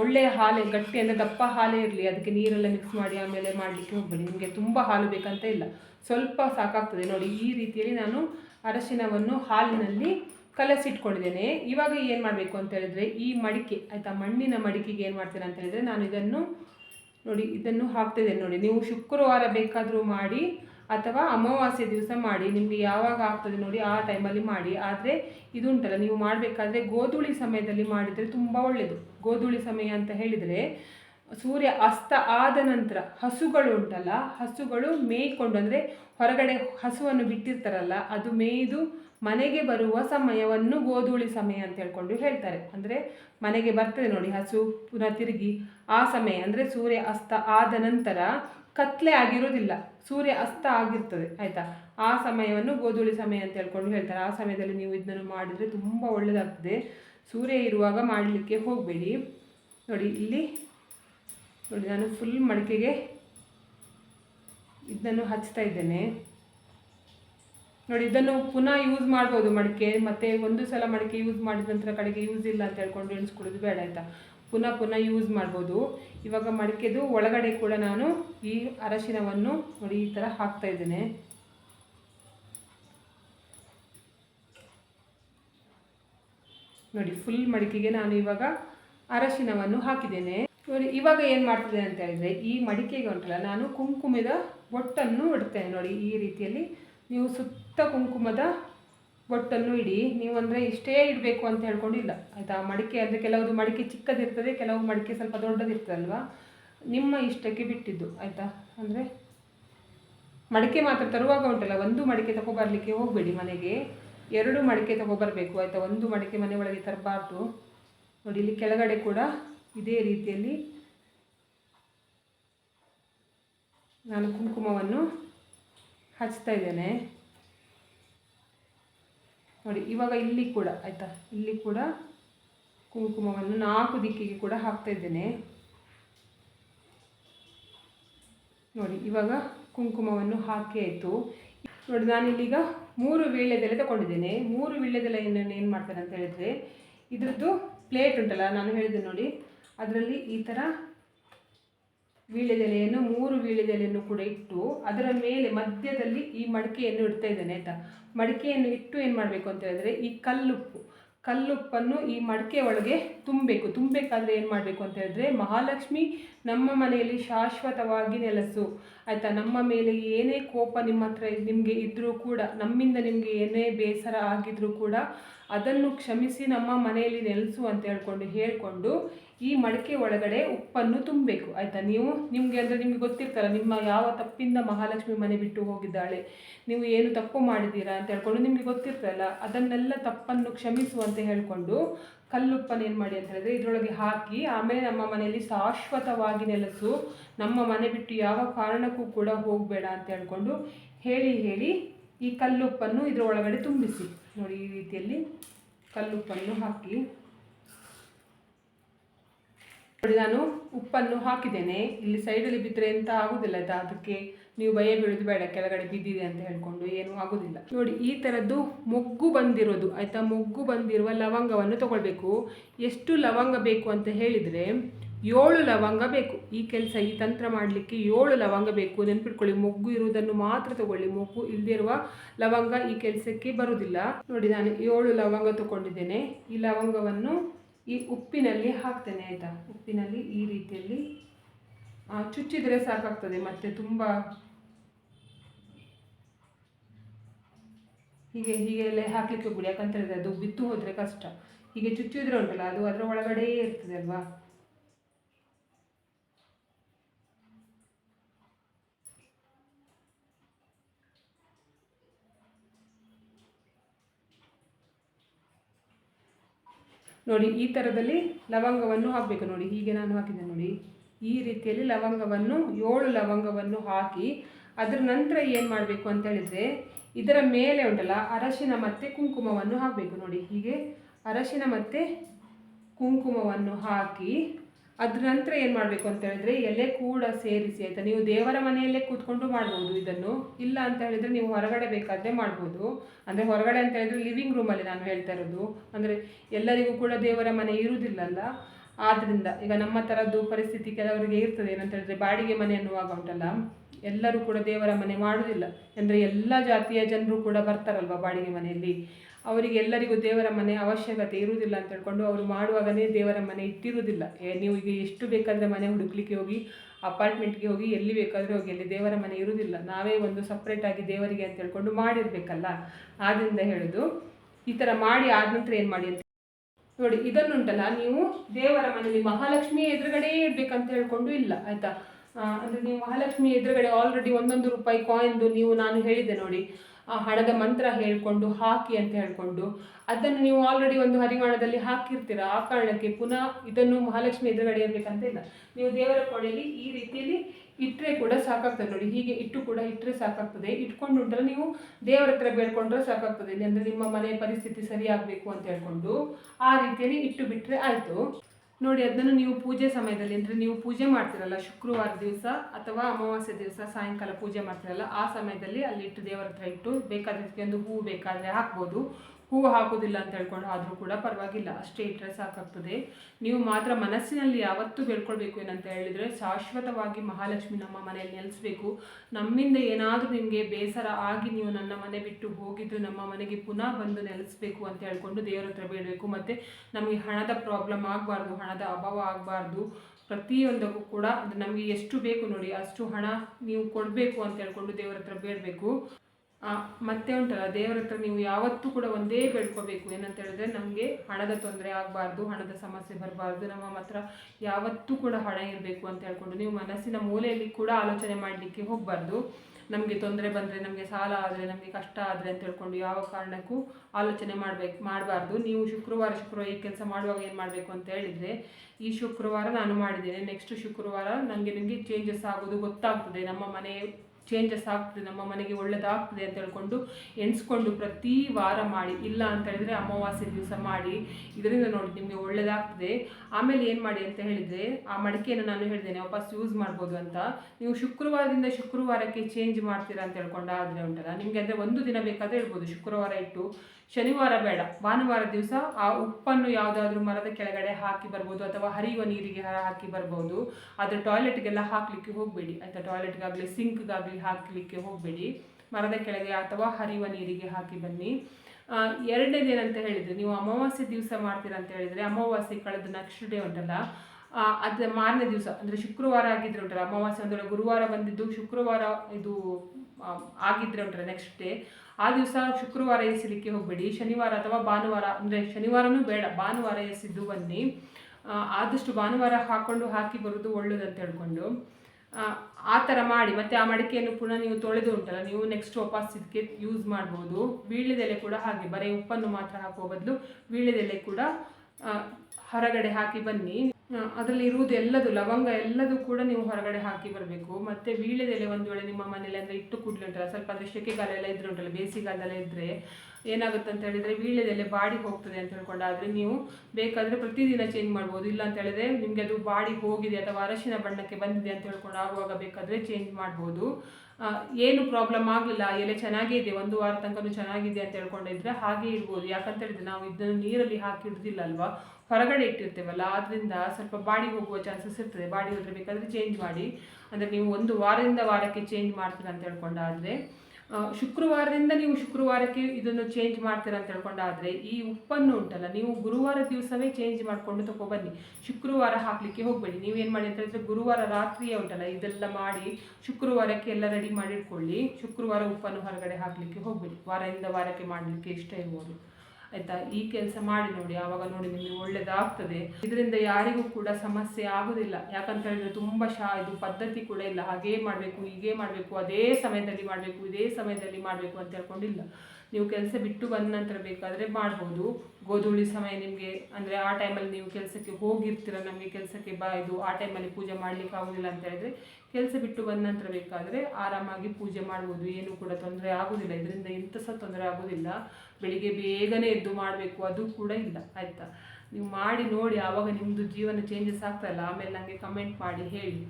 ಒಳ್ಳೆಯ ಹಾಲೆ, ಗಟ್ಟಿ ಅಂದರೆ ದಪ್ಪ ಹಾಲೇ ಇರಲಿ, ಅದಕ್ಕೆ ನೀರೆಲ್ಲ ಮಿಕ್ಸ್ ಮಾಡಿ ಆಮೇಲೆ ಮಾಡಲಿಕ್ಕೆ ಹೋಗಬೇಡಿ. ನಿಮಗೆ ತುಂಬ ಹಾಲು ಬೇಕಂತ ಇಲ್ಲ. ಸ್ವಲ್ಪ ಸಾಕಾಗ್ತದೆ. ನೋಡಿ, ಈ ರೀತಿಯಲ್ಲಿ ನಾನು ಅರಶಿನವನ್ನು ಹಾಲಿನಲ್ಲಿ ಕಲಸಿಟ್ಕೊಂಡಿದ್ದೇನೆ. ಇವಾಗ ಏನು ಮಾಡಬೇಕು ಅಂತ ಹೇಳಿದ್ರೆ, ಈ ಮಡಿಕೆ, ಆಯಿತಾ, ಮಣ್ಣಿನ ಮಡಿಕೆಗೆ ಏನು ಮಾಡ್ತೇನೆ ಅಂತ ಹೇಳಿದರೆ, ನಾನು ಇದನ್ನು ನೋಡಿ, ಇದನ್ನು ಹಾಕ್ತಿದ್ದೇನೆ ನೋಡಿ, ನೀವು ಶುಕ್ರವಾರ ಬೇಕಾದರೂ ಮಾಡಿ ಅಥವಾ ಅಮಾವಾಸ್ಯೆ ದಿವಸ ಮಾಡಿ, ನಿಮಗೆ ಯಾವಾಗ ಆಗ್ತದೆ ನೋಡಿ ಆ ಟೈಮಲ್ಲಿ ಮಾಡಿ. ಆದರೆ ಇದು ಉಂಟಲ್ಲ ನೀವು ಮಾಡಬೇಕಾದ್ರೆ ಗೋಧೂಳಿ ಸಮಯದಲ್ಲಿ ಮಾಡಿದರೆ ತುಂಬ ಒಳ್ಳೆಯದು ಗೋಧೂಳಿ ಸಮಯ ಅಂತ ಹೇಳಿದರೆ, ಸೂರ್ಯ ಅಸ್ತ ಆದ ನಂತರ ಹಸುಗಳು ಉಂಟಲ್ಲ, ಹಸುಗಳು ಮೇಯ್ಕೊಂಡು, ಅಂದರೆ ಹೊರಗಡೆ ಹಸುವನ್ನು ಬಿಟ್ಟಿರ್ತಾರಲ್ಲ, ಅದು ಮೇಯ್ದು ಮನೆಗೆ ಬರುವ ಸಮಯವನ್ನು ಗೋಧೂಳಿ ಸಮಯ ಅಂತ ಹೇಳ್ಕೊಂಡು ಹೇಳ್ತಾರೆ. ಅಂದರೆ ಮನೆಗೆ ಬರ್ತದೆ ನೋಡಿ ಹಸು, ಪುನಃ ತಿರುಗಿ ಆ ಸಮಯ. ಅಂದರೆ ಸೂರ್ಯ ಅಸ್ತ ಆದ ನಂತರ ಕತ್ಲೆ ಆಗಿರೋದಿಲ್ಲ ಸೂರ್ಯ ಅಸ್ತ ಆಗಿರ್ತದೆ, ಆಯಿತಾ? ಆ ಸಮಯವನ್ನು ಗೋಧೂಳಿ ಸಮಯ ಅಂತ ಹೇಳ್ಕೊಂಡು ಹೇಳ್ತಾರೆ. ಆ ಸಮಯದಲ್ಲಿ ನೀವು ಇದನ್ನು ಮಾಡಿದರೆ ತುಂಬ ಒಳ್ಳೆಯದಾಗ್ತದೆ ಸೂರ್ಯ ಇರುವಾಗ ಮಾಡಲಿಕ್ಕೆ ಹೋಗಬೇಡಿ. ನೋಡಿ, ಇಲ್ಲಿ, ನೋಡಿ, ನಾನು ಫುಲ್ ಮಡಿಕೆಗೆ ಇದನ್ನು ಹಚ್ತಾ ಇದ್ದೇನೆ. ನೋಡಿ, ಇದನ್ನು ಪುನಃ ಯೂಸ್ ಮಾಡ್ಬೋದು ಮಡಿಕೆ. ಮತ್ತೆ ಒಂದು ಸಲ ಮಡಿಕೆ ಯೂಸ್ ಮಾಡಿದ ನಂತರ ಕಡೆಗೆ ಯೂಸ್ ಇಲ್ಲ ಅಂತ ಹೇಳ್ಕೊಂಡು ಎಣಿಸ್ಕೊಳ್ಳೋದು ಬೇಡ, ಆಯಿತಾ? ಪುನಃ ಪುನಃ ಯೂಸ್ ಮಾಡ್ಬೋದು. ಇವಾಗ ಮಡಿಕೆದು ಒಳಗಡೆ ಕೂಡ ನಾನು ಈ ಅರಶಿನವನ್ನು ನೋಡಿ ಈ ಥರ ಹಾಕ್ತಾ ಇದ್ದೇನೆ. ನೋಡಿ ಫುಲ್ ಮಡಿಕೆಗೆ ನಾನು ಇವಾಗ ಅರಶಿನವನ್ನು ಹಾಕಿದ್ದೇನೆ. ನೋಡಿ, ಇವಾಗ ಏನು ಮಾಡ್ತಿದೆ ಅಂತ ಹೇಳಿದರೆ, ಈ ಮಡಿಕೆಗೆ ಉಂಟಲ್ಲ, ನಾನು ಕುಂಕುಮದ ಒಟ್ಟನ್ನು ಇಡ್ತೇನೆ ನೋಡಿ, ಈ ರೀತಿಯಲ್ಲಿ ನೀವು ಸುತ್ತ ಕುಂಕುಮದ ಬೊಟ್ಟನ್ನು ಇಡಿ ನೀವು ಅಂದರೆ ಇಷ್ಟೇ ಇಡಬೇಕು ಅಂತ ಹೇಳ್ಕೊಂಡಿಲ್ಲ, ಆಯಿತಾ? ಮಡಿಕೆ ಅಂದರೆ ಕೆಲವು ಮಡಿಕೆ ಚಿಕ್ಕದಿರ್ತದೆ ಕೆಲವು ಮಡಿಕೆ ಸ್ವಲ್ಪ ದೊಡ್ಡದಿರ್ತದಲ್ವ? ನಿಮ್ಮ ಇಷ್ಟಕ್ಕೆ ಬಿಟ್ಟಿದ್ದು, ಆಯಿತಾ? ಅಂದರೆ ಮಡಿಕೆ ಮಾತ್ರ ತರುವಾಗ ಉಂಟಲ್ಲ, ಒಂದು ಮಡಿಕೆ ತಗೊಬರ್ಲಿಕ್ಕೆ ಹೋಗಬೇಡಿ ಮನೆಗೆ. ಎರಡು ಮಡಿಕೆ ತಗೊಬರ್ಬೇಕು, ಆಯಿತಾ? ಒಂದು ಮಡಿಕೆ ಮನೆ ಒಳಗೆ ತರಬಾರ್ದು. ನೋಡಿ, ಇಲ್ಲಿ ಕೆಳಗಡೆ ಕೂಡ ಇದೇ ರೀತಿಯಲ್ಲಿ ನಾನು ಕುಂಕುಮವನ್ನು ಹಚ್ತಾ ಇದ್ದೇನೆ. ನೋಡಿ, ಇವಾಗ ಇಲ್ಲಿ ಕೂಡ, ಆಯಿತಾ? ಇಲ್ಲಿ ಕೂಡ ಕುಂಕುಮವನ್ನು ನಾಲ್ಕು ದಿಕ್ಕಿಗೆ ಕೂಡ ಹಾಕ್ತಾ ಇದ್ದೇನೆ. ನೋಡಿ, ಇವಾಗ ಕುಂಕುಮವನ್ನು ಹಾಕಿ ಆಯಿತು. ನೋಡಿ ಇಲ್ಲಿಗ ಮೂರು ವೀಳ್ಯದೆಲೆ ತಗೊಂಡಿದ್ದೇನೆ. ಮೂರು ವೀಳ್ಯದೆಲೆಯನ್ನು ಏನು ಮಾಡ್ತಾರೆ ಅಂತ ಹೇಳಿದರೆ, ಇದರದ್ದು ಪ್ಲೇಟ್ ಉಂಟಲ್ಲ, ನಾನು ಹೇಳಿದೆ ನೋಡಿ, ಅದರಲ್ಲಿ ಈ ಥರ ವೀಳ್ಯದೆಲೆಯನ್ನು, ಮೂರು ವೀಳ್ಯದೆಲೆಯನ್ನು ಕೂಡ ಇಟ್ಟು ಅದರ ಮೇಲೆ ಮಧ್ಯದಲ್ಲಿ ಈ ಮಡಿಕೆಯನ್ನು ಇಡ್ತಾ ಇದ್ದೇನೆ, ಆಯಿತಾ? ಮಡಿಕೆಯನ್ನು ಇಟ್ಟು ಏನು ಮಾಡಬೇಕು ಅಂತ ಹೇಳಿದ್ರೆ ಈ ಕಲ್ಲುಪ್ಪು, ಕಲ್ಲುಪ್ಪನ್ನು ಈ ಮಡಿಕೆ ಒಳಗೆ ತುಂಬಬೇಕು. ತುಂಬಬೇಕಾದ್ರೆ ಏನು ಮಾಡಬೇಕು ಅಂತ ಹೇಳಿದ್ರೆ ಮಹಾಲಕ್ಷ್ಮಿ ನಮ್ಮ ಮನೆಯಲ್ಲಿ ಶಾಶ್ವತವಾಗಿ ನೆಲೆಸು, ಆಯಿತಾ? ನಮ್ಮ ಮೇಲೆ ಏನೇ ಕೋಪ ನಿಮ್ಮ ಹತ್ರ ನಿಮಗೆ ಇದ್ದರೂ ಕೂಡ, ನಮ್ಮಿಂದ ನಿಮಗೆ ಏನೇ ಬೇಸರ ಆಗಿದ್ರೂ ಕೂಡ ಅದನ್ನು ಕ್ಷಮಿಸಿ ನಮ್ಮ ಮನೆಯಲ್ಲಿ ನೆಲೆಸು ಅಂತ ಹೇಳ್ಕೊಂಡು ಹೇಳಿಕೊಂಡು ಈ ಮಡಿಕೆ ಒಳಗಡೆ ಉಪ್ಪನ್ನು ತುಂಬಬೇಕು. ಆಯಿತಾ? ನೀವು ನಿಮಗೆ ಅಂದರೆ ನಿಮಗೆ ಗೊತ್ತಿರ್ತಲ್ಲ ನಿಮ್ಮ ಯಾವ ತಪ್ಪಿಂದ ಮಹಾಲಕ್ಷ್ಮಿ ಮನೆ ಬಿಟ್ಟು ಹೋಗಿದ್ದಾಳೆ, ನೀವು ಏನು ತಪ್ಪು ಮಾಡಿದ್ದೀರಾ ಅಂತ ಹೇಳ್ಕೊಂಡು ನಿಮಗೆ ಗೊತ್ತಿರ್ತಲ್ಲ ಅದನ್ನೆಲ್ಲ ತಪ್ಪನ್ನು ಕ್ಷಮಿಸು ಅಂತ ಹೇಳಿಕೊಂಡು ಕಲ್ಲುಪ್ಪನ್ನು ಏನು ಮಾಡಿ ಅಂತ ಹೇಳಿದ್ರೆ ಇದರೊಳಗೆ ಹಾಕಿ ಆಮೇಲೆ ನಮ್ಮ ಮನೆಯಲ್ಲಿ ಶಾಶ್ವತವಾಗಿ ನೆಲೆಸು, ನಮ್ಮ ಮನೆ ಬಿಟ್ಟು ಯಾವ ಕಾರಣಕ್ಕೂ ಕೂಡ ಹೋಗಬೇಡ ಅಂತ ಹೇಳ್ಕೊಂಡು ಹೇಳಿ ಹೇಳಿ ಈ ಕಲ್ಲುಪ್ಪನ್ನು ಇದರ ಒಳಗಡೆ ತುಂಬಿಸಿ. ನೋಡಿ ಈ ರೀತಿಯಲ್ಲಿ ಕಲ್ಲುಪ್ಪನ್ನು ಹಾಕಿ. ನೋಡಿ ನಾನು ಉಪ್ಪನ್ನು ಹಾಕಿದ್ದೇನೆ. ಇಲ್ಲಿ ಸೈಡಲ್ಲಿ ಬಿದ್ದರೆ ಎಂತ ಆಗುದಿಲ್ಲ ಆಯ್ತಾ ಅದಕ್ಕೆ ನೀವು ಭಯ ಬೀಳೋದು ಬೇಡ. ಕೆಳಗಡೆ ಬಿದ್ದಿದೆ ಅಂತ ಹೇಳ್ಕೊಂಡು ಏನು ಆಗುದಿಲ್ಲ. ನೋಡಿ ಈ ಥರದ್ದು ಮೊಗ್ಗು ಬಂದಿರೋದು. ಆಯಿತಾ? ಮೊಗ್ಗು ಬಂದಿರುವ ಲವಂಗವನ್ನು ತಗೊಳ್ಬೇಕು. ಎಷ್ಟು ಲವಂಗ ಬೇಕು ಅಂತ ಹೇಳಿದರೆ ಏಳು ಲವಂಗ ಬೇಕು. ಈ ಕೆಲಸ, ಈ ತಂತ್ರ ಮಾಡಲಿಕ್ಕೆ ಏಳು ಲವಂಗ ಬೇಕು. ನೆನ್ಪಿಟ್ಕೊಳ್ಳಿ, ಮೊಗ್ಗು ಇರುವುದನ್ನು ಮಾತ್ರ ತಗೊಳ್ಳಿ. ಮೊಗ್ಗು ಇಲ್ಲದಿರುವ ಲವಂಗ ಈ ಕೆಲಸಕ್ಕೆ ಬರುವುದಿಲ್ಲ. ನೋಡಿ, ನಾನು ಏಳು ಲವಂಗ ತಗೊಂಡಿದ್ದೇನೆ. ಈ ಲವಂಗವನ್ನು ಈ ಉಪ್ಪಿನಲ್ಲಿ ಹಾಕ್ತೇನೆ, ಆಯಿತಾ? ಉಪ್ಪಿನಲ್ಲಿ ಈ ರೀತಿಯಲ್ಲಿ ಚುಚ್ಚಿದರೆ ಸಾಕಾಗ್ತದೆ, ಮತ್ತೆ ತುಂಬ ಹೀಗೆ ಹೀಗೆ ಎಲ್ಲ ಹಾಕ್ಲಿಕ್ಕೆ ಬಿಡಿ ಯಾಕಂತ ಹೇಳಿದ್ರೆ ಅದು ಬಿತ್ತು ಹೋದರೆ ಕಷ್ಟ. ಹೀಗೆ ಚುಚ್ಚಿದ್ರೆ ಉಂಟಲ್ಲ, ಅದು ಅದರ ಒಳಗಡೆಯೇ ಇರ್ತದೆ ಅಲ್ವಾ? ನೋಡಿ, ಈ ಥರದಲ್ಲಿ ಲವಂಗವನ್ನು ಹಾಕಬೇಕು ನೋಡಿ. ಹೀಗೆ ನಾನು ಹಾಕಿದ್ದೆ ನೋಡಿ. ಈ ರೀತಿಯಲ್ಲಿ ಲವಂಗವನ್ನು, ಏಳು ಲವಂಗವನ್ನು ಹಾಕಿ ಅದರ ನಂತರ ಏನು ಮಾಡಬೇಕು ಅಂತ ಹೇಳಿದರೆ, ಇದರ ಮೇಲೆ ಉಂಟಲ್ಲ, ಅರಶಿನ ಮತ್ತು ಕುಂಕುಮವನ್ನು ಹಾಕಬೇಕು ನೋಡಿ. ಹೀಗೆ ಅರಶಿನ ಮತ್ತು ಕುಂಕುಮವನ್ನು ಹಾಕಿ ಅದ್ರ ನಂತರ ಏನು ಮಾಡಬೇಕು ಅಂತ ಹೇಳಿದ್ರೆ ಎಲೆ ಕೂಡ ಸೇರಿಸಿ ಆಯಿತಾ, ನೀವು ದೇವರ ಮನೆಯಲ್ಲೇ ಕೂತ್ಕೊಂಡು ಮಾಡ್ಬೋದು ಇದನ್ನು. ಇಲ್ಲ ಅಂತ ಹೇಳಿದರೆ ನೀವು ಹೊರಗಡೆ ಬೇಕಾದರೆ ಮಾಡ್ಬೋದು. ಅಂದರೆ ಹೊರಗಡೆ ಅಂತ ಹೇಳಿದ್ರೆ ಲಿವಿಂಗ್ ರೂಮಲ್ಲಿ ನಾನು ಹೇಳ್ತಾ ಇರೋದು. ಅಂದರೆ ಎಲ್ಲರಿಗೂ ಕೂಡ ದೇವರ ಮನೆ ಇರುವುದಿಲ್ಲಲ್ಲ. ಆದ್ದರಿಂದ ಈಗ ನಮ್ಮ ಥರದ್ದು ಪರಿಸ್ಥಿತಿ ಕೆಲವರಿಗೆ ಇರ್ತದೆ. ಏನಂತ ಹೇಳಿದ್ರೆ ಬಾಡಿಗೆ ಮನೆ ಅನ್ನುವಾಗ ಉಂಟಲ್ಲ, ಎಲ್ಲರೂ ಕೂಡ ದೇವರ ಮನೆ ಮಾಡುವುದಿಲ್ಲ. ಅಂದರೆ ಎಲ್ಲ ಜಾತಿಯ ಜನರು ಕೂಡ ಬರ್ತಾರಲ್ವ ಬಾಡಿಗೆ ಮನೆಯಲ್ಲಿ? ಅವರಿಗೆ ಎಲ್ಲರಿಗೂ ದೇವರ ಮನೆ ಅವಶ್ಯಕತೆ ಇರುವುದಿಲ್ಲ ಅಂತ ಹೇಳ್ಕೊಂಡು ಅವರು ಮಾಡುವಾಗನೇ ದೇವರ ಮನೆ ಇಟ್ಟಿರುವುದಿಲ್ಲ. ನೀವು ಈಗ ಎಷ್ಟು ಬೇಕಾದರೆ ಮನೆ ಹುಡುಕ್ಲಿಕ್ಕೆ ಹೋಗಿ, ಅಪಾರ್ಟ್ಮೆಂಟ್ಗೆ ಹೋಗಿ, ಎಲ್ಲಿ ಬೇಕಾದರೂ ಹೋಗಿ, ಅಲ್ಲಿ ದೇವರ ಮನೆ ಇರುವುದಿಲ್ಲ. ನಾವೇ ಒಂದು ಸಪ್ರೇಟಾಗಿ ದೇವರಿಗೆ ಅಂತ ಹೇಳ್ಕೊಂಡು ಮಾಡಿರಬೇಕಲ್ಲ? ಆದ್ದರಿಂದ ಹೇಳೋದು, ಈ ಥರ ಮಾಡಿ ಆದ ನಂತರ ಏನು ಮಾಡಿ ಅಂತ ನೋಡಿ, ಇದನ್ನುಂಟಲ್ಲ, ನೀವು ದೇವರ ಮನೆಯಲ್ಲಿ ಮಹಾಲಕ್ಷ್ಮಿ ಎದುರುಗಡೆ ಇಡ್ಬೇಕಂತ ಹೇಳ್ಕೊಂಡು ಇಲ್ಲ, ಆಯಿತಾ? ಅಂದರೆ ನೀವು ಮಹಾಲಕ್ಷ್ಮಿ ಎದುರುಗಡೆ ಆಲ್ರೆಡಿ ಒಂದೊಂದು ರೂಪಾಯಿ ಕಾಯಿನ್ದು ನೀವು ನಾನು ಹೇಳಿದೆ ನೋಡಿ. ಹಣದ ಮಂತ್ರ ಹೇಳಿಕೊಂಡು, ಹಾಕಿ ಅಂತ ಹೇಳ್ಕೊಂಡು, ಅದನ್ನು ನೀವು ಆಲ್ರೆಡಿ ಒಂದು ಹರಿವಾಣದಲ್ಲಿ ಹಾಕಿರ್ತೀರ? ಆ ಕಾರಣಕ್ಕೆ ಪುನಃ ಇದನ್ನು ಮಹಾಲಕ್ಷ್ಮಿ ಎದುರುಗಡೆ ಇರಬೇಕಂತ ಇಲ್ಲ. ನೀವು ದೇವರ ಕೋಣೆಯಲ್ಲಿ ಈ ರೀತಿಯಲ್ಲಿ ಇಟ್ಟರೆ ಕೂಡ ಸಾಕಾಗ್ತದೆ ನೋಡಿ. ಹೀಗೆ ಇಟ್ಟು ಕೂಡ ಇಟ್ಟರೆ ಸಾಕಾಗ್ತದೆ. ಇಟ್ಕೊಂಡು ನೀವು ದೇವರ ಹತ್ರ ಬೇಡ್ಕೊಂಡ್ರೆ ಸಾಕಾಗ್ತದೆ. ಅಂದರೆ ನಿಮ್ಮ ಮನೆಯ ಪರಿಸ್ಥಿತಿ ಸರಿಯಾಗಬೇಕು ಅಂತ ಹೇಳ್ಕೊಂಡು ಆ ರೀತಿಯಲ್ಲಿ ಇಟ್ಟು ಬಿಟ್ಟರೆ ಆಯಿತು. ನೋಡಿ, ಅದನ್ನು ನೀವು ಪೂಜೆ ಸಮಯದಲ್ಲಿ, ಅಂದರೆ ನೀವು ಪೂಜೆ ಮಾಡ್ತಿರಲ್ಲ, ಶುಕ್ರವಾರ ದಿವಸ ಅಥವಾ ಅಮಾವಾಸ್ಯೆ ದಿವಸ, ಸಾಯಂಕಾಲ ಪೂಜೆ ಮಾಡ್ತಿರಲ್ಲ, ಆ ಸಮಯದಲ್ಲಿ ಅಲ್ಲಿ ಇಟ್ಟು ದೇವರ ಹತ್ರ ಇಟ್ಟು ಬೇಕಾದಕ್ಕೆ ಒಂದು ಹೂವು ಬೇಕಾದರೆ ಹಾಕ್ಬೋದು. ಹೂವು ಹಾಕೋದಿಲ್ಲ ಅಂತ ಹೇಳ್ಕೊಂಡು ಆದರೂ ಕೂಡ ಪರವಾಗಿಲ್ಲ, ಅಷ್ಟೇ ಇಟ್ಟರೆ ಸಾಕಾಗ್ತದೆ. ನೀವು ಮಾತ್ರ ಮನಸ್ಸಿನಲ್ಲಿ ಯಾವತ್ತೂ ಬೇಡ್ಕೊಳ್ಬೇಕು ಏನಂತ ಹೇಳಿದರೆ, ಶಾಶ್ವತವಾಗಿ ಮಹಾಲಕ್ಷ್ಮಿ ನಮ್ಮ ಮನೆಯಲ್ಲಿ ನೆಲೆಸಬೇಕು. ನಮ್ಮಿಂದ ಏನಾದರೂ ನಿಮಗೆ ಬೇಸರ ಆಗಿ ನೀವು ನನ್ನ ಮನೆ ಬಿಟ್ಟು ಹೋಗಿದ್ದು ನಮ್ಮ ಮನೆಗೆ ಪುನಃ ಬಂದು ನೆಲೆಸಬೇಕು ಅಂತ ಹೇಳ್ಕೊಂಡು ದೇವರ ಹತ್ರ ಬೇಡಬೇಕು. ಮತ್ತು ನಮಗೆ ಹಣದ ಪ್ರಾಬ್ಲಮ್ ಆಗಬಾರ್ದು, ಹಣದ ಅಭಾವ ಆಗಬಾರ್ದು. ಪ್ರತಿಯೊಂದಕ್ಕೂ ಕೂಡ ಅದು ನಮಗೆ ಎಷ್ಟು ಬೇಕು ನೋಡಿ, ಅಷ್ಟು ಹಣ ನೀವು ಕೊಡಬೇಕು ಅಂತ ಹೇಳ್ಕೊಂಡು ದೇವರ ಹತ್ರ ಬೇಡಬೇಕು. ಮತ್ತೆ ಉಂಟಲ್ಲ, ದೇವರ ಹತ್ರ ನೀವು ಯಾವತ್ತೂ ಕೂಡ ಒಂದೇ ಬೇಡ್ಕೋಬೇಕು ಏನಂತ ಹೇಳಿದ್ರೆ, ನಮಗೆ ಹಣದ ತೊಂದರೆ ಆಗಬಾರ್ದು, ಹಣದ ಸಮಸ್ಯೆ ಬರಬಾರ್ದು, ನಮ್ಮ ಹತ್ರ ಯಾವತ್ತೂ ಕೂಡ ಹಣ ಇರಬೇಕು ಅಂತ ಹೇಳ್ಕೊಂಡು ನೀವು ಮನಸ್ಸಿನ ಮೂಲೆಯಲ್ಲಿ ಕೂಡ ಆಲೋಚನೆ ಮಾಡಲಿಕ್ಕೆ ಹೋಗಬಾರ್ದು. ನಮಗೆ ತೊಂದರೆ ಬಂದರೆ, ನಮಗೆ ಸಾಲ ಆದರೆ, ನಮಗೆ ಕಷ್ಟ ಆದರೆ ಅಂತ ಹೇಳ್ಕೊಂಡು ಯಾವ ಕಾರಣಕ್ಕೂ ಆಲೋಚನೆ ಮಾಡಬೇಕು, ಮಾಡಬಾರ್ದು. ನೀವು ಶುಕ್ರವಾರ ಶುಕ್ರವಾರ ಈ ಕೆಲಸ ಮಾಡುವಾಗ ಏನು ಮಾಡಬೇಕು ಅಂತ ಹೇಳಿದರೆ, ಈ ಶುಕ್ರವಾರ ನಾನು ಮಾಡಿದ್ದೇನೆ. ನೆಕ್ಸ್ಟ್ ಶುಕ್ರವಾರ ನನಗೆ ನಿಮಗೆ ಚೇಂಜಸ್ ಆಗೋದು ಗೊತ್ತಾಗ್ತದೆ. ನಮ್ಮ ಮನೆ ಚೇಂಜಸ್ ಆಗ್ತದೆ, ನಮ್ಮ ಮನೆಗೆ ಒಳ್ಳೇದಾಗ್ತದೆ ಅಂತ ಹೇಳ್ಕೊಂಡು ಎಣಿಸ್ಕೊಂಡು ಪ್ರತಿ ವಾರ ಮಾಡಿ, ಇಲ್ಲ ಅಂತ ಹೇಳಿದರೆ ಅಮಾವಾಸ್ಯೆ ದಿವಸ ಮಾಡಿ, ಇದರಿಂದ ನೋಡಿ ನಿಮಗೆ ಒಳ್ಳೇದಾಗ್ತದೆ. ಆಮೇಲೆ ಏನು ಮಾಡಿ ಅಂತ ಹೇಳಿದರೆ, ಆ ಮಡಿಕೆಯನ್ನು ನಾನು ಹೇಳಿದ್ದೇನೆ ವಾಪಸ್ ಯೂಸ್ ಮಾಡ್ಬೋದು ಅಂತ. ನೀವು ಶುಕ್ರವಾರದಿಂದ ಶುಕ್ರವಾರಕ್ಕೆ ಚೇಂಜ್ ಮಾಡ್ತೀರಾ ಅಂತ ಹೇಳ್ಕೊಂಡು ಆದರೆ ಉಂಟಲ್ಲ, ನಿಮಗೆ ಅಂದರೆ ಒಂದು ದಿನ ಬೇಕಾದರೆ ಹೇಳ್ಬೋದು, ಶುಕ್ರವಾರ ಇಟ್ಟು ಶನಿವಾರ ಬೇಡ. ಭಾನುವಾರ ದಿವಸ ಆ ಉಪ್ಪನ್ನು ಯಾವುದಾದ್ರೂ ಮರದ ಕೆಳಗಡೆ ಹಾಕಿ ಬರ್ಬೋದು ಅಥವಾ ಹರಿಯುವ ನೀರಿಗೆ ಹಾಕಿ ಬರ್ಬೋದು. ಆದರೆ ಟಾಯ್ಲೆಟ್ಗೆಲ್ಲ ಹಾಕಲಿಕ್ಕೆ ಹೋಗಬೇಡಿ. ಆಯಿತಾ? ಟಾಯ್ಲೆಟ್ಗಾಗಲಿ, ಸಿಂಕ್ಗಾಗಲಿ ಹಾಕಲಿಕ್ಕೆ ಹೋಗಬೇಡಿ. ಮರದ ಕೆಳಗೆ ಅಥವಾ ಹರಿಯುವ ನೀರಿಗೆ ಹಾಕಿ ಬನ್ನಿ. ಎರಡನೇದೇನಂತ ಹೇಳಿದರೆ, ನೀವು ಅಮಾವಾಸ್ಯೆ ದಿವಸ ಮಾಡ್ತೀರಾ ಅಂತ ಹೇಳಿದರೆ, ಅಮಾವಾಸ್ಯೆ ಕಳೆದ ನೆಕ್ಸ್ಟ್ ಡೇ ಉಂಟಲ್ಲ? ಅದು ಮಾರನೇ ದಿವಸ, ಅಂದರೆ ಶುಕ್ರವಾರ ಆಗಿದ್ರೆ ಉಂಟಲ್ಲ? ಅಮಾವಾಸ್ಯೆ ಅಂದರೆ ಗುರುವಾರ ಬಂದಿದ್ದು ಶುಕ್ರವಾರ ಇದು ಆಗಿದ್ರೆ ಉಂಟಲ್ಲ ನೆಕ್ಸ್ಟ್ ಡೇ ಆ ದಿವಸ ಶುಕ್ರವಾರ ಎಸಿಲಿಕ್ಕೆ ಹೋಗಬೇಡಿ. ಶನಿವಾರ ಅಥವಾ ಭಾನುವಾರ, ಅಂದರೆ ಶನಿವಾರನೂ ಬೇಡ, ಭಾನುವಾರ ಎಸಿದ್ದು ಬನ್ನಿ. ಆದಷ್ಟು ಭಾನುವಾರ ಹಾಕ್ಕೊಂಡು ಹಾಕಿ ಬರೋದು ಒಳ್ಳೇದಂತ ಹೇಳ್ಕೊಂಡು, ಆ ಥರ ಮಾಡಿ, ಮತ್ತು ಆ ಮಡಿಕೆಯನ್ನು ಪುನಃ ನೀವು ತೊಳೆದು ಉಂಟಲ್ಲ, ನೀವು ನೆಕ್ಸ್ಟ್ ವಾಪಸ್ ಇದಕ್ಕೆ ಯೂಸ್ ಮಾಡ್ಬೋದು. ವೀಳ್ಯದೆಲೆ ಕೂಡ ಹಾಗೆ, ಬರೀ ಉಪ್ಪನ್ನು ಮಾತ್ರ ಹಾಕುವ ಬದಲು ವೀಳ್ಯದೆಲೆ ಕೂಡ ಹೊರಗಡೆ ಹಾಕಿ ಬನ್ನಿ. ಅದರಲ್ಲಿ ಇರುವುದು ಎಲ್ಲದು, ಲವಂಗ ಎಲ್ಲದೂ ಕೂಡ ನೀವು ಹೊರಗಡೆ ಹಾಕಿ ಬರಬೇಕು. ಮತ್ತು ವೀಳ್ಯದೆಲೆ ಒಂದು ವೇಳೆ ನಿಮ್ಮ ಮನೇಲಿ ಅಂದರೆ ಇಟ್ಟು ಕೂಡಲಿ ಉಂಟಲ್ಲ, ಸ್ವಲ್ಪ ಅಂದರೆ ಸೆಕೆಗಾಲ ಎಲ್ಲ ಇದ್ರೆ ಉಂಟಲ್ಲ ಬೇಸಿಗೆಗಾಲದಲ್ಲ ಇದ್ದರೆ ಏನಾಗುತ್ತೆ ಅಂತ ಹೇಳಿದರೆ ವೀಳ್ಯದೆಲೆ ಬಾಡಿ ಹೋಗ್ತದೆ ಅಂತ ಹೇಳ್ಕೊಂಡಾದರೆ ನೀವು ಬೇಕಾದರೆ ಪ್ರತಿದಿನ ಚೇಂಜ್ ಮಾಡ್ಬೋದು. ಇಲ್ಲ ಅಂತ ಹೇಳಿದ್ರೆ ನಿಮಗೆ ಅದು ಬಾಡಿ ಹೋಗಿದೆ ಅಥವಾ ಅರಶಿನ ಬಣ್ಣಕ್ಕೆ ಬಂದಿದೆ ಅಂತ ಹೇಳ್ಕೊಂಡು ಆಗುವಾಗ ಬೇಕಾದರೆ ಚೇಂಜ್ ಮಾಡ್ಬೋದು. ಏನು ಪ್ರಾಬ್ಲಮ್ ಆಗಲಿಲ್ಲ ಎಲೆ ಚೆನ್ನಾಗೇ ಇದೆ, ಒಂದು ವಾರ ತನಕ ಚೆನ್ನಾಗಿದೆ ಅಂತ ಹೇಳ್ಕೊಂಡಿದ್ರೆ ಹಾಗೆ ಇರ್ಬೋದು ಯಾಕಂತ ಹೇಳಿದ್ರೆ ನಾವು ಇದನ್ನು ನೀರಲ್ಲಿ ಹಾಕಿ ಅಲ್ವಾ? ಹೊರಗಡೆ ಇಟ್ಟಿರ್ತೇವಲ್ಲ ಆದ್ದರಿಂದ ಸ್ವಲ್ಪ ಬಾಡಿ ಹೋಗುವ ಚಾನ್ಸಸ್ ಇರ್ತದೆ. ಬಾಡಿ ಹೋದರೆ ಬೇಕಾದರೆ ಚೇಂಜ್ ಮಾಡಿ. ಅಂದರೆ ನೀವು ಒಂದು ವಾರದಿಂದ ವಾರಕ್ಕೆ ಚೇಂಜ್ ಮಾಡ್ತೀರ ಅಂತ ಹೇಳ್ಕೊಂಡಾದರೆ ಶುಕ್ರವಾರದಿಂದ ನೀವು ಶುಕ್ರವಾರಕ್ಕೆ ಇದನ್ನು ಚೇಂಜ್ ಮಾಡ್ತೀರಾ ಅಂತ ಹೇಳ್ಕೊಂಡಾದರೆ, ಈ ಉಪ್ಪನ್ನು ಉಂಟಲ್ಲ, ನೀವು ಗುರುವಾರ ದಿವಸವೇ ಚೇಂಜ್ ಮಾಡಿಕೊಂಡು ತಗೊಬನ್ನಿ ಶುಕ್ರವಾರ ಹಾಕಲಿಕ್ಕೆ ಹೋಗಬೇಡಿ. ನೀವೇನು ಮಾಡಿ ಅಂತ ಹೇಳಿದ್ರೆ, ಗುರುವಾರ ರಾತ್ರಿಯೇ ಉಂಟಲ್ಲ, ಇದೆಲ್ಲ ಮಾಡಿ ಶುಕ್ರವಾರಕ್ಕೆ ಎಲ್ಲ ರೆಡಿ ಮಾಡಿಟ್ಕೊಳ್ಳಿ ಶುಕ್ರವಾರ ಉಪ್ಪನ್ನು ಹೊರಗಡೆ ಹಾಕಲಿಕ್ಕೆ ಹೋಗಬೇಡಿ. ವಾರದಿಂದ ವಾರಕ್ಕೆ ಮಾಡಲಿಕ್ಕೆ ಇಷ್ಟ ಇರ್ಬೋದು. ಆಯ್ತಾ? ಈ ಕೆಲಸ ಮಾಡಿ ನೋಡಿ, ಆವಾಗ ನೋಡಿ ನಿಮಗೆ ಒಳ್ಳೇದಾಗ್ತದೆ. ಇದರಿಂದ ಯಾರಿಗೂ ಕೂಡ ಸಮಸ್ಯೆ ಆಗೋದಿಲ್ಲ. ಯಾಕಂತ ಹೇಳಿದ್ರೆ ತುಂಬ ಶಾ, ಇದು ಪದ್ಧತಿ ಕೂಡ ಇಲ್ಲ. ಹಾಗೇ ಮಾಡಬೇಕು, ಹೀಗೆ ಮಾಡಬೇಕು, ಅದೇ ಸಮಯದಲ್ಲಿ ಮಾಡಬೇಕು, ಇದೇ ಸಮಯದಲ್ಲಿ ಮಾಡಬೇಕು ಅಂತ ಹೇಳ್ಕೊಂಡಿಲ್ಲ. ನೀವು ಕೆಲಸ ಬಿಟ್ಟು ಬಂದ ನಂತರ ಬೇಕಾದರೆ ಮಾಡ್ಬೋದು. ಗೋಧೂಳಿ ಸಮಯ ನಿಮಗೆ, ಅಂದರೆ ಆ ಟೈಮಲ್ಲಿ ನೀವು ಕೆಲಸಕ್ಕೆ ಹೋಗಿರ್ತೀರ, ನಮಗೆ ಕೆಲಸಕ್ಕೆ ಬಾ, ಇದು ಆ ಟೈಮಲ್ಲಿ ಪೂಜೆ ಮಾಡಲಿಕ್ಕೆ ಆಗೋದಿಲ್ಲ ಅಂತ ಹೇಳಿದ್ರೆ ಕೆಲಸ ಬಿಟ್ಟು ಬಂದ ನಂತರ ಬೇಕಾದರೆ ಆರಾಮಾಗಿ ಪೂಜೆ ಮಾಡ್ಬೋದು. ಏನೂ ಕೂಡ ತೊಂದರೆ ಆಗೋದಿಲ್ಲ. ಇದರಿಂದ ಎಂಥ ಸಹ ತೊಂದರೆ ಆಗೋದಿಲ್ಲ. ಬೆಳಿಗ್ಗೆ ಬೇಗನೆ ಎದ್ದು ಮಾಡಬೇಕು, ಅದು ಕೂಡ ಇಲ್ಲ, ಆಯಿತಾ? ನೀವು ಮಾಡಿ ನೋಡಿ, ಆವಾಗ ನಿಮ್ಮದು ಜೀವನ ಚೇಂಜಸ್ ಆಗ್ತಾಯಿಲ್ಲ ಆಮೇಲೆ ನನಗೆ ಕಮೆಂಟ್ ಮಾಡಿ ಹೇಳಿ.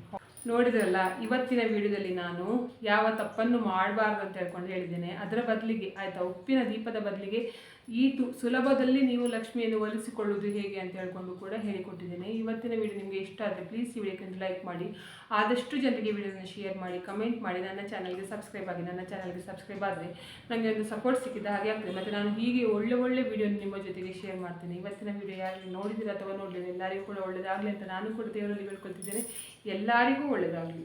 ನೋಡಿದ್ರಲ್ಲ, ಇವತ್ತಿನ ವಿಡಿಯೋದಲ್ಲಿ ನಾನು ಯಾವ ತಪ್ಪನ್ನು ಮಾಡಬಾರ್ದು ಅಂತ ಹೇಳ್ಕೊಂಡು ಹೇಳಿದ್ದೇನೆ. ಅದರ ಬದಲಿಗೆ, ಆಯಿತಾ? ಉಪ್ಪಿನ ದೀಪದ ಬದಲಿಗೆ ಈ ತು, ಸುಲಭದಲ್ಲಿ ನೀವು ಲಕ್ಷ್ಮಿಯನ್ನು ಒಲಿಸಿಕೊಳ್ಳುವುದು ಹೇಗೆ ಅಂತ ಹೇಳ್ಕೊಂಡು ಕೂಡ ಹೇಳಿಕೊಟ್ಟಿದ್ದೇನೆ. ಇವತ್ತಿನ ವಿಡಿಯೋ ನಿಮಗೆ ಇಷ್ಟ ಆದರೆ ಪ್ಲೀಸ್ ಈ ವಿಡಿಯೋಕ್ಕೆ ಲೈಕ್ ಮಾಡಿ. ಆದಷ್ಟು ಜನರಿಗೆ ವಿಡಿಯೋನ ಶೇರ್ ಮಾಡಿ ಕಮೆಂಟ್ ಮಾಡಿ. ನನ್ನ ಚಾನಲ್ಗೆ ಸಬ್ಸ್ಕ್ರೈಬ್ ಆಗಿ, ನನ್ನ ಚಾನಲ್ಗೆ ಸಬ್ಸ್ಕ್ರೈಬ್ ಆದರೆ ನನಗೆ ಒಂದು ಸಪೋರ್ಟ್ ಸಿಕ್ಕಿದ ಹಾಗೆ ಆಗ್ತದೆ. ಮತ್ತು ನಾನು ಹೀಗೆ ಒಳ್ಳೆ ಒಳ್ಳೆ ವಿಡಿಯೋ ನಿಮ್ಮ ಜೊತೆಗೆ ಶೇರ್ ಮಾಡ್ತೇನೆ. ಇವತ್ತಿನ ವಿಡಿಯೋ ಯಾರು ನೋಡಿದಿರ ಅಥವಾ ನೋಡಲಿಲ್ಲ, ಎಲ್ಲರಿಗೂ ಕೂಡ ಒಳ್ಳೆಯದಾಗಲಿ ಅಂತ ನಾನು ಕೂಡ ದೇವರಲ್ಲಿ ಹೇಳ್ಕೊಳ್ತಿದ್ದೇನೆ. ಎಲ್ಲರಿಗೂ ಒಳ್ಳೆಯದಾಗಲಿ